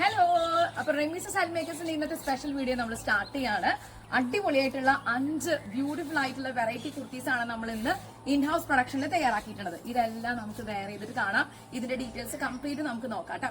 Hello അപ്പൊ Remees sand മേക്കേഴ്സിന്റെ ഇന്നത്തെ special video നമ്മൾ സ്റ്റാർട്ട് ചെയ്യാണ്. അടിപൊളിയായിട്ടുള്ള അഞ്ച് ബ്യൂട്ടിഫുൾ ആയിട്ടുള്ള വെറൈറ്റി കുർത്തീസ് ആണ് നമ്മൾ ഇന്ന് ഇൻ ഹൗസ് പ്രൊഡക്ഷനിൽ തയ്യാറാക്കിയിട്ടുള്ളത്. ഇതെല്ലാം നമുക്ക് വെയർ ചെയ്തിട്ട് കാണാം. ഇതിന്റെ ഡീറ്റെയിൽസ് കംപ്ലീറ്റ് നമുക്ക് നോക്കാം കേട്ടോ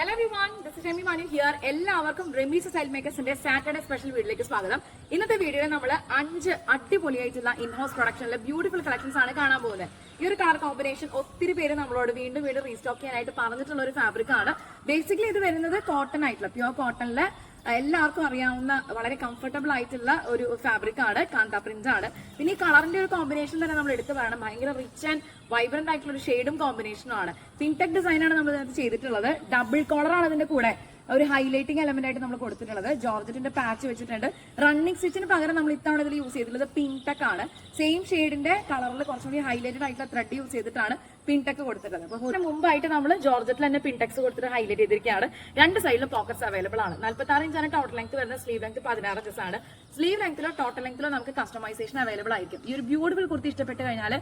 hello everyone this is Shemi Mani here എല്ലാവർക്കും റെമീസ് സ്റ്റൈൽ മേക്കേഴ്സിന്റെ സാറ്റർഡേ സ്പെഷ്യൽ വീഡിയോയിലേക്ക് സ്വാഗതം. ഇന്നത്തെ വീഡിയോയിൽ നമ്മൾ അഞ്ച് അടിപൊളിയായിട്ടുള്ള ഇൻ ഹൗസ് പ്രൊഡക്ഷനിലെ ബ്യൂട്ടിഫുൾ കളക്ഷൻസ് ആണ് കാണാൻ പോകുന്നത്. ഈ ഒരു കളർ കോമ്പിനേഷൻ ഒത്തിരി പേര് നമ്മളോട് വീണ്ടും വീണ്ടും റീസ്റ്റോക്ക് ചെയ്യാനായിട്ട് പറഞ്ഞിട്ടുള്ള ഒരു ഫാബ്രിക് ആണ്. ബേസിക്കലി ഇത് വരുന്നത് കോട്ടൺ ആയിട്ടുള്ള പ്യുവർ കോട്ടണിലെ എല്ലാവർക്കും അറിയാവുന്ന വളരെ കംഫർട്ടബിൾ ആയിട്ടുള്ള ഒരു ഫാബ്രിക് ആണ് കാന്ത പ്രിന്റ് ആണ്. പിന്നെ ഈ കളറിന്റെ ഒരു കോമ്പിനേഷൻ തന്നെ നമ്മൾ എടുത്തു പറയണം. ഭയങ്കര റിച്ച് ആൻഡ് വൈബ്രന്റ് ആയിട്ടുള്ള ഒരു ഷെയ്ഡും കോമ്പിനേഷനും ആണ്. പിൻടെക് ഡിസൈൻ ആണ് നമ്മൾ ഇതിനകത്ത് ചെയ്തിട്ടുള്ളത്. ഡബിൾ കോളർ ആണ് ഇതിന്റെ കൂടെ ഒരു ഹൈലൈറ്റിംഗ് എലമെന്റ് ആയിട്ട് നമ്മൾ കൊടുത്തിട്ടുള്ളത്. ജോർജറ്റിന്റെ പാച്ച് വെച്ചിട്ടുണ്ട്. റണ്ണിംഗ് സ്റ്റിച്ചിന് പകരം നമ്മൾ ഇത്തവണ ഇതിൽ യൂസ് ചെയ്തിട്ടുള്ളത് പിൻടെക് ആണ്. സെയിം ഷെയ്ഡിന്റെ കളറിൽ കുറച്ചുകൂടി ഹൈലൈറ്റഡ് ആയിട്ടുള്ള ത്രെഡ് യൂസ് ചെയ്തിട്ടാണ് പിൻടെക് കൊടുത്തിട്ടുള്ളത്. അപ്പൊ മുമ്പായിട്ട് നമ്മൾ ജോർജറ്റിൽ തന്നെ പിൻടെക്സ് കൊടുത്തിട്ട് ഹൈലൈറ്റ് ചെയ്തിരിക്കുകയാണ്. രണ്ട് സൈഡിലും പോക്കറ്റ്സ് അവൈലബിൾ ആണ്. നാൽപ്പത്തി ആറ് ഇഞ്ചാണ് ടോട്ടൽ ലെങ്ത് വരുന്ന സ്ലീവ് ലെങ്ത് പതിനാറ് ഇഞ്ചസ് ആണ്. സ്ലീവ് ലെങ്ത്തിലോ ടോട്ടൽ ലെങ്ത്തിലോ നമുക്ക് കസ്റ്റമൈസേഷൻ അവൈലബിൾ ആയിരിക്കും. ഈ ഒരു ബ്യൂട്ടിഫുൾ കുർത്തി ഇഷ്ടപ്പെട്ട് കഴിഞ്ഞാൽ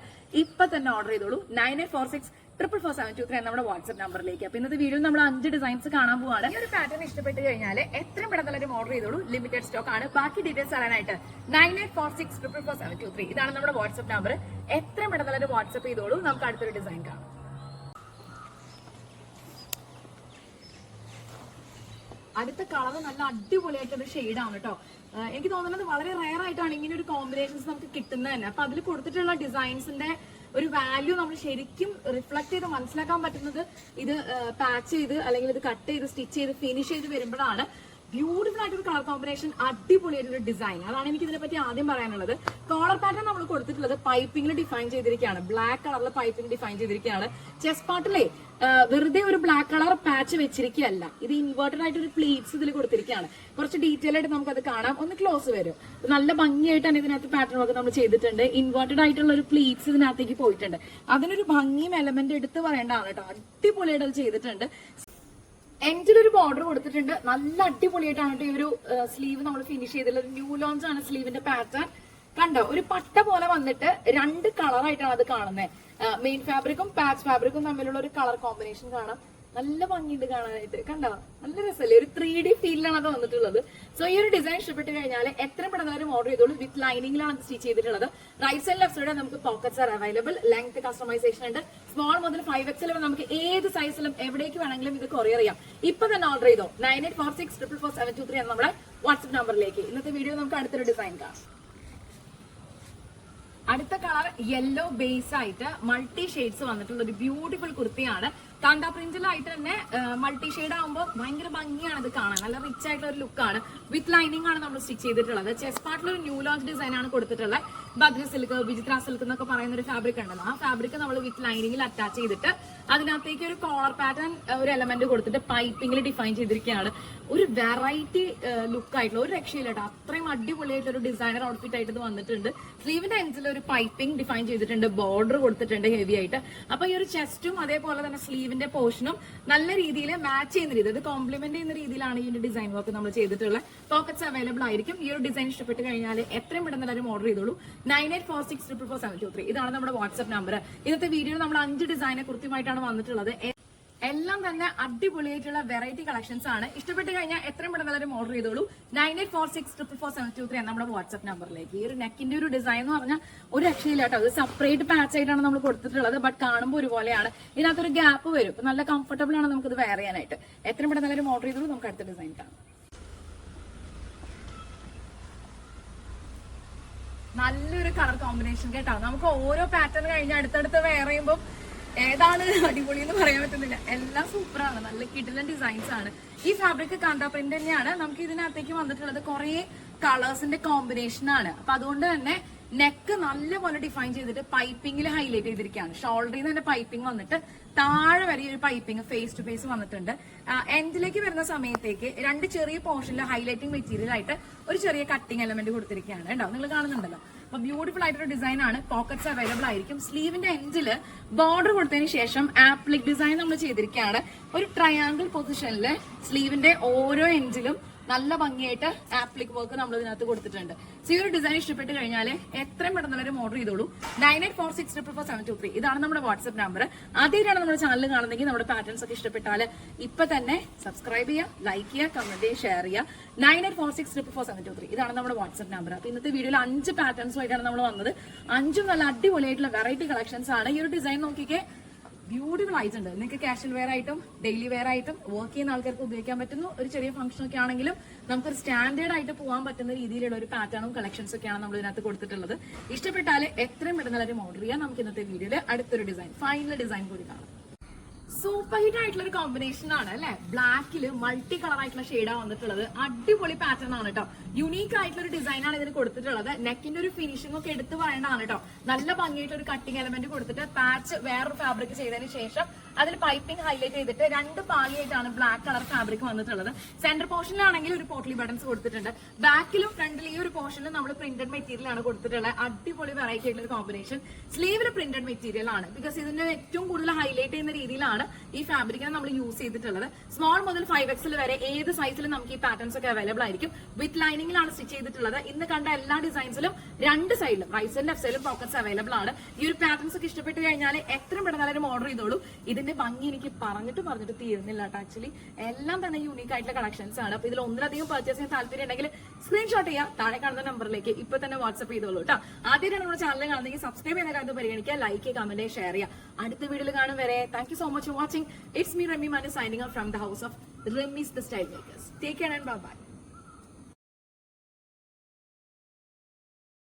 ഇപ്പൊ തന്നെ ഓർഡർ ചെയ്തോളൂ. Nine eight four six triple four seven two three നമ്മുടെ വാട്സ്ആപ്പ് നമ്പറിലേക്ക്. അപ്പൊ ഇന്നത്തെ വീഡിയോ നമ്മൾ അഞ്ച് ഡിസൈൻസ് കാണാൻ പോവാണ്. ഈ ഒരു പാറ്റേൺ ഇഷ്ടപ്പെട്ട് കഴിഞ്ഞാൽ എത്രയും പെട്ടെന്ന് ഓർഡർ ചെയ്തോളൂ. ലിമിറ്റഡ് സ്റ്റോക്ക് ആണ്. ബാക്കി ഡീറ്റെയിൽസ് അറിയാനായിട്ട് nine eight four six triple four seven two three ഇതാണ് നമ്മുടെ വാട്സ്ആപ്പ് നമ്പർ എത്രയും പെട്ടെന്ന് വാട്സ്ആപ്പ് ചെയ്തോളൂ. നമുക്ക് അടുത്തൊരു ഡിസൈൻ കാണാം. അടുത്ത കളർ നല്ല അടിപൊളിയായിട്ടൊരു ഷെയ്ഡാണ് കേട്ടോ എനിക്ക് തോന്നുന്നത് വളരെ റയർ ആയിട്ടാണ് ഇങ്ങനെ ഒരു കോമ്പിനേഷൻസ് നമുക്ക് കിട്ടുന്നത് തന്നെ. അപ്പൊ അതിൽ കൊടുത്തിട്ടുള്ള ഡിസൈൻസിന്റെ ഒരു വാല്യൂ നമ്മൾ ശരിക്കും റിഫ്ലക്ട് ചെയ്ത് മനസ്സിലാക്കാൻ പറ്റുന്നത് ഇത് പാച്ച് ചെയ്ത് അല്ലെങ്കിൽ ഇത് കട്ട് ചെയ്ത് സ്റ്റിച്ച് ചെയ്ത് ഫിനിഷ് ചെയ്ത് വരുമ്പോഴാണ്. ബ്യൂട്ടിഫുൾ ആയിട്ടൊരു കളർ കോമ്പിനേഷൻ അടിപൊളിയായിട്ടൊരു ഡിസൈൻ അതാണ് എനിക്ക് ഇതിനെ പറ്റി ആദ്യം പറയാനുള്ളത്. കോളർ പാറ്റേൺ നമ്മൾ കൊടുത്തിട്ടുള്ളത് പൈപ്പിംഗിൽ ഡിഫൈൻ ചെയ്തിരിക്കുകയാണ് ബ്ലാക്ക് കളറിൽ പൈപ്പിംഗ് ഡിഫൈൻ ചെയ്തിരിക്കുകയാണ് ചെസ് പാർട്ടിലെ വെറുതെ ഒരു ബ്ലാക്ക് കളർ പാച്ച് വെച്ചിരിക്കുകയല്ല. ഇത് ഇൻവേർട്ടഡ് ആയിട്ട് ഒരു പ്ലീറ്റ്സ് ഇതിൽ കൊടുത്തിരിക്കുകയാണ് കുറച്ച് ഡീറ്റെയിൽ ആയിട്ട് നമുക്കത് കാണാം. ഒന്ന് ക്ലോസ് വരും. നല്ല ഭംഗിയായിട്ടാണ് ഇതിനകത്ത് പാറ്റേൺ ഒക്കെ നമ്മൾ ചെയ്തിട്ടുണ്ട്. ഇൻവേർട്ടഡ് ആയിട്ടുള്ള ഒരു പ്ലീറ്റ്സ് ഇതിനകത്തേക്ക് പോയിട്ടുണ്ട്. അതിനൊരു ഭംഗിയും എലമെന്റ് എടുത്ത് പറയേണ്ടതാണ് കേട്ടോ. അടിപൊളിയായിട്ട് അത് ചെയ്തിട്ടുണ്ട്. എൻഡിലൊരു ബോർഡർ കൊടുത്തിട്ടുണ്ട്. നല്ല അടിപൊളിയായിട്ടാണ് ഈ ഒരു സ്ലീവ് നമ്മൾ ഫിനിഷ് ചെയ്തിട്ടുള്ളത്. ന്യൂ ലോഞ്ച് ആണ് സ്ലീവിന്റെ പാറ്റേൺ കണ്ടോ ഒരു പട്ട പോലെ വന്നിട്ട് രണ്ട് കളറായിട്ടാണ് അത് കാണുന്നത് മെയിൻ ഫാബ്രിക്കും പാച്ച് ഫാബ്രിക്കും തമ്മിലുള്ള ഒരു കളർ കോമ്പിനേഷൻ കാണാം. നല്ല ഭംഗിയുണ്ട് കാണാനായിട്ട്. കണ്ടോ? നല്ല രസമല്ലേ? ഒരു ത്രീ ഡി ഫീലിലാണ് അത് വന്നിട്ടുള്ളത്. സോ ഈ ഒരു ഡിസൈൻ ഇഷ്ടപ്പെട്ട് കഴിഞ്ഞാൽ എത്ര പെട്ടെന്നാലും ഓർഡർ ചെയ്തോളൂ. വിത്ത് ലൈനിങ്ങിലാണ് സ്റ്റിച്ച് ചെയ്തിട്ടുള്ളത്. റൈറ്റ് സൈഡ് ലെഫ്റ്റ് സൈഡ് നമുക്ക് pockets are available length customisation ഉണ്ട്. സ്മോൾ മുതൽ ഫൈവ് എക്സ് വരെ നമുക്ക് ഏത് സൈസിലും എവിടേക്ക് വേണമെങ്കിലും ഇത് കൊറിയർ ചെയ്യാം. ഇപ്പൊ തന്നെ ഓർഡർ ചെയ്തോ? Nine eight four six triple four seven two three എന്ന നമ്മുടെ വാട്സ്ആപ്പ് നമ്പറിലേക്ക് ഇന്നത്തെ വീഡിയോ നമുക്ക് അടുത്തൊരു ഡിസൈൻ കാണാം. അടുത്ത കളർ യെല്ലോ ബേസ് ആയിട്ട് മൾട്ടി ഷെയ്ഡ്സ് വന്നിട്ടുള്ള ഒരു ബ്യൂട്ടിഫുൾ കുർത്തിയാണ്. കാന്ത പ്രിന്റിലായിട്ട് തന്നെ മൾട്ടി ഷെയ്ഡ് ആകുമ്പോൾ ഭയങ്കര ഭംഗിയാണ് ഇത് കാണാൻ. നല്ല റിച്ച് ആയിട്ടുള്ള ഒരു ലുക്കാണ് വിത്ത് ലൈനിങ് ആണ് നമ്മൾ സ്റ്റിച്ച് ചെയ്തിട്ടുള്ളത്. ചെസ്റ്റ് പാർട്ടിൽ ഒരു ന്യൂ ലോഞ്ച് ഡിസൈൻ ആണ് കൊടുത്തിട്ടുള്ളത്. ബദ്ര സിൽക്ക് വിചിത്ര സിൽക്ക് എന്നൊക്കെ പറയുന്ന ഒരു ഫാബ്രിക് ഉണ്ടല്ലോ. ആ ഫാബ്രിക് നമ്മൾ വിത്ത് ലൈനിങ്ങിൽ അറ്റാച്ച് ചെയ്തിട്ട് അതിനകത്തേക്ക് ഒരു കോളർ പാറ്റേൺ ഒരു എലമെന്റ് കൊടുത്തിട്ട് പൈപ്പിംഗിൽ ഡിഫൈൻ ചെയ്തിരിക്കുകയാണ്. ഒരു വെറൈറ്റി ലുക്ക് ആയിട്ടുള്ള ഒരു രക്ഷയില്ല കേട്ടോ അത്രയും അടിപൊളിയായിട്ടുള്ള ഒരു ഡിസൈനർ ഔട്ട്ഫിറ്റ് ആയിട്ട് വന്നിട്ടുണ്ട്. സ്ലീവിന്റെ എൻസിൽ ഒരു പൈപ്പിംഗ് ഡിഫൈൻ ചെയ്തിട്ടുണ്ട് ബോർഡർ കൊടുത്തിട്ടുണ്ട് ഹെവി ആയിട്ട്. അപ്പൊ ഈ ഒരു ചെസ്റ്റും അതേപോലെ തന്നെ സ്ലീവിന്റെ പോർഷനും നല്ല രീതിയിൽ മാച്ച് ചെയ്യുന്ന രീതി അത് കോംപ്ലിമെന്റ് ചെയ്യുന്ന രീതിയിലാണ് ഈ ഡിസൈൻ വർക്ക് നമ്മൾ ചെയ്തിട്ടുള്ളത്. പോക്കറ്റ്സ് അവൈലബിൾ ആയിരിക്കും. ഈ ഒരു ഡിസൈൻ ഇഷ്ടപ്പെട്ട് കഴിഞ്ഞാൽ എത്രയും പെട്ടെന്ന് എല്ലാവരും ഓർഡർ ചെയ്തോളൂ. Nine eight four six triple four seven two three ഇതാണ് നമ്മുടെ വാട്സ്ആപ്പ് നമ്പർ ഇന്നത്തെ വീഡിയോ നമ്മൾ അഞ്ച് ഡിസൈനെ കൃത്യമായിട്ടാണ് വന്നിട്ടുള്ളത്. എല്ലാം തന്നെ അടിപൊളിയായിട്ടുള്ള വെറൈറ്റി കളക്ഷൻസ് ആണ്. ഇഷ്ടപ്പെട്ട് കഴിഞ്ഞാൽ എത്രയും പെട്ടെന്ന് എല്ലാവരും ഓർഡർ ചെയ്തോളൂ. Nine eight four six triple four seven two three നമ്മുടെ വാട്സ്ആപ്പ് നമ്പറിലേക്ക് ഈ ഒരു നെക്കിന്റെ ഒരു ഡിസൈൻ എന്ന് പറഞ്ഞാൽ ഒരു രക്ഷയില്ല കേട്ടോ. അത് സെപ്പറേറ്റ് പാച്ച് ആയിട്ടാണ് നമ്മൾ കൊടുത്തിട്ടുള്ളത് ബട്ട് കാണുമ്പോൾ ഒരുപോലെയാണ്. ഇതിനകത്തൊരു ഗ്യാപ്പ് വരും. ഇപ്പൊ നല്ല കംഫർട്ടബിൾ ആണ് നമുക്കിത് വെയർ ചെയ്യാനായിട്ട്. എത്രയും പെട്ടെന്ന് എല്ലാവരും ഓർഡർ ചെയ്തോളൂ. നമുക്ക് അടുത്ത ഡിസൈൻ കാണാം. നല്ലൊരു കളർ കോമ്പിനേഷൻ കേട്ടോ. നമുക്ക് ഓരോ പാറ്റേൺ കഴിഞ്ഞ അടുത്തടുത്ത് വെയർ ചെയ്യുമ്പോൾ ഏതാണ് അടിപൊളി എന്ന് പറയാൻ പറ്റുന്നില്ല. എല്ലാം സൂപ്പറാണ് നല്ല കിടിലൻ ഡിസൈൻസ് ആണ്. ഈ ഫാബ്രിക് കാന്താ പ്രിന്റ് തന്നെയാണ്. നമുക്ക് ഇതിനകത്തേക്ക് വന്നിട്ടുള്ളത് കുറേ കളേഴ്സിന്റെ കോമ്പിനേഷൻ ആണ്. അപ്പൊ അതുകൊണ്ട് തന്നെ നെക്ക് നല്ലപോലെ ഡിഫൈൻ ചെയ്തിട്ട് പൈപ്പിംഗിൽ ഹൈലൈറ്റ് ചെയ്തിരിക്കുകയാണ്. ഷോൾഡറിൽ നിന്ന് തന്നെ പൈപ്പിംഗ് വന്നിട്ട് താഴെ വരെ ഒരു പൈപ്പിംഗ് ഫേസ് ടു ഫേസ് വന്നിട്ടുണ്ട്. എൻഡിലേക്ക് വരുന്ന സമയത്തേക്ക് രണ്ട് ചെറിയ പോർഷനിൽ ഹൈലൈറ്റിംഗ് മെറ്റീരിയൽ ആയിട്ട് ഒരു ചെറിയ കട്ടിംഗ് എലമെന്റ് കൊടുത്തിരിക്കുകയാണ്. കേട്ടോ നിങ്ങൾ കാണുന്നുണ്ടല്ലോ. അപ്പൊ ബ്യൂട്ടിഫുൾ ആയിട്ടൊരു ഡിസൈൻ ആണ്. പോക്കറ്റ്സ് അവൈലബിൾ ആയിരിക്കും. സ്ലീവിന്റെ എൻഡിൽ ബോർഡർ കൊടുത്തതിന് ശേഷം ആപ്ലിക് ഡിസൈൻ നമ്മൾ ചെയ്തിരിക്കുകയാണ്. ഒരു ട്രയാങ്കിൾ പൊസിഷനിൽ സ്ലീവിന്റെ ഓരോ എൻഡിലും നല്ല ഭംഗിയായിട്ട് ആപ്ലിക് വർക്ക് നമ്മൾ ഇതിനകത്ത് കൊടുത്തിട്ടുണ്ട്. സോ ഈ ഒരു ഡിസൈൻ ഇഷ്ടപ്പെട്ട് കഴിഞ്ഞാൽ എത്രയും പെട്ടെന്ന് വരെ ഓർഡർ ചെയ്തോളൂ. Nine eight four six triple four seven two three ഇതാണ് നമ്മുടെ വാട്സ്ആപ്പ് നമ്പർ ആദ്യമായിട്ടാണ് നമ്മുടെ ചാനൽ കാണുന്നെങ്കിൽ നമ്മുടെ പാറ്റേൺസ് ഒക്കെ ഇഷ്ടപ്പെട്ടാൽ ഇപ്പൊ തന്നെ സബ്സ്ക്രൈബ് ചെയ്യുക ലൈക്ക് ചെയ്യുക കമന്റ് ചെയ്യുക ഷെയർ ചെയ്യുക nine eight four six triple four seven two three ഇതാണ് നമ്മുടെ വാട്സ്ആപ്പ് നമ്പർ അപ്പൊ ഇന്നത്തെ വീഡിയോയിൽ അഞ്ച് പാറ്റേൺസുമായിട്ടാണ് നമ്മൾ വന്നത്. അഞ്ചും നല്ല അടിപൊളിയായിട്ടുള്ള വെറൈറ്റി കളക്ഷൻസ് ആണ്. ഈ ഒരു ഡിസൈൻ നോക്കിക്കേ ബ്യൂട്ടിഫുൾ ആയിട്ടുണ്ട്. നിങ്ങൾക്ക് കാഷ്വൽ വെയർ ആയിട്ടും ഡെയിലി വെയർ ആയിട്ടും വർക്ക് ചെയ്യുന്ന ആൾക്കാർക്ക് ഉപയോഗിക്കാൻ പറ്റുന്ന ഒരു ചെറിയ ഫംഗ്ഷൻ ഒക്കെ ആണെങ്കിലും നമുക്കൊരു സ്റ്റാൻഡേർഡ് ആയിട്ട് പോകാൻ പറ്റുന്ന രീതിയിലുള്ള ഒരു പാറ്റേണും കളക്ഷൻസ് ഒക്കെയാണ് നമ്മൾ ഇതിനകത്ത് കൊടുത്തിട്ടുള്ളത്. ഇഷ്ടപ്പെട്ടാൽ എത്രയും പെട്ടെന്ന് എല്ലാവരും ഓർഡർ ചെയ്യാം. നമുക്ക് ഇന്നത്തെ വീഡിയോയിൽ അടുത്തൊരു ഡിസൈൻ ഫൈനൽ ഡിസൈൻ കൂടി കാണാം. സൂപ്പർ ഹിറ്റ് ആയിട്ടുള്ള ഒരു കോമ്പിനേഷൻ ആണ് അല്ലെ? ബ്ലാക്കിൽ മൾട്ടി കളർ ആയിട്ടുള്ള ഷെയ്ഡാണ് വന്നിട്ടുള്ളത്. അടിപൊളി പാറ്റേൺ ആണ് കേട്ടോ യുണീക്ക് ആയിട്ടുള്ള ഒരു ഡിസൈൻ ആണ് ഇതിന് കൊടുത്തിട്ടുള്ളത്. നെക്കിന്റെ ഒരു ഫിനിഷിംഗ് ഒക്കെ എടുത്ത് പറയേണ്ടതാണ് കേട്ടോ നല്ല ഭംഗിയായിട്ട് ഒരു കട്ടിംഗ് എലമെന്റ് കൊടുത്തിട്ട് പാച്ച് വേറൊരു ഫാബ്രിക് ചെയ്തതിന് ശേഷം അതിൽ പൈപ്പിംഗ് ഹൈലൈറ്റ് ചെയ്തിട്ട് രണ്ട് പാളിയായിട്ടാണ് ബ്ലാക്ക് കളർ ഫാബ്രിക് വന്നിട്ടുള്ളത്. സെന്റർ പോർഷനിലാണെങ്കിൽ ഒരു പോട്ട്ലി ബട്ടൺസ് കൊടുത്തിട്ടുണ്ട്. ബാക്കിലും ഫ്രണ്ടിലും ഈ ഒരു പോർഷനിലും നമ്മൾ പ്രിന്റഡ് മെറ്റീരിയൽ ആണ് കൊടുത്തിട്ടുള്ളത്. അടിപൊളി വെറൈറ്റി ആയിട്ടുള്ള കോമ്പിനേഷൻ സ്ലീവിൽ പ്രിന്റഡ് മെറ്റീരിയൽ ആണ്. ബിക്കോസ് ഇതിന്റെ ഏറ്റവും കൂടുതൽ ഹൈലൈറ്റ് ചെയ്യുന്ന രീതിയിലാണ് ഈ ഫാബ്രിക്കിനെ നമ്മൾ യൂസ് ചെയ്തിട്ടുള്ളത്. സ്മോൾ മുതൽ ഫൈവ് എക്സിൽ വരെ ഏത് സൈസിലും നമുക്ക് ഈ പാറ്റേൺസ് ഒക്കെ അവൈലബിൾ ആയിരിക്കും. വിത്ത് ലൈനിങ്ങിലാണ് സ്റ്റിച്ച് ചെയ്തിട്ടുള്ളത്. ഇന്ന് കണ്ട എല്ലാ ഡിസൈൻസിലും രണ്ട് സൈഡിലും റൈറ്റ് സൈഡിലും ലെഫ്റ്റ് സൈഡിലും പോക്കറ്റ്സ് അവൈലബിൾ ആണ്. ഈ ഒരു പാറ്റേൺസ് ഒക്കെ ഇഷ്ടപ്പെട്ട് കഴിഞ്ഞാൽ എത്രയും പെട്ടെന്ന് ഓർഡർ ചെയ്തോളൂ. ഇതിന്റെ ഭംഗി എനിക്ക് പറഞ്ഞിട്ട് പറഞ്ഞിട്ട് തീരുന്നില്ല കേട്ടോ ആക്ച്വലി എല്ലാം തന്നെ യൂണീക്ക് ആയിട്ടുള്ള കളക്ഷൻസ് ആണ്. അപ്പൊ ഇതിൽ ഒന്നിലധികം പർച്ചേസ് ചെയ്യാൻ താല്പര്യം ഉണ്ടെങ്കിൽ സ്ക്രീൻഷോട്ട് ചെയ്യുക താഴെ കാണുന്ന നമ്പറിലേക്ക് ഇപ്പൊ തന്നെ വാട്സ്ആപ്പ് ചെയ്തോളൂ കേട്ടോ. ആദ്യമായിട്ടാണ് നമ്മുടെ ചാനൽ കാണുന്നെങ്കിൽ സബ്സ്ക്രൈബ് ചെയ്യുന്ന കാര്യം പരിഗണിക്കുക. ലൈക്ക് കമന്റ് ഷെയർ ചെയ്യുക അടുത്ത വീഡിയോയിൽ കാണും വരെ. Thank so much for watching it's me Remi Mani signing from the house of Remees the style makers take care and bye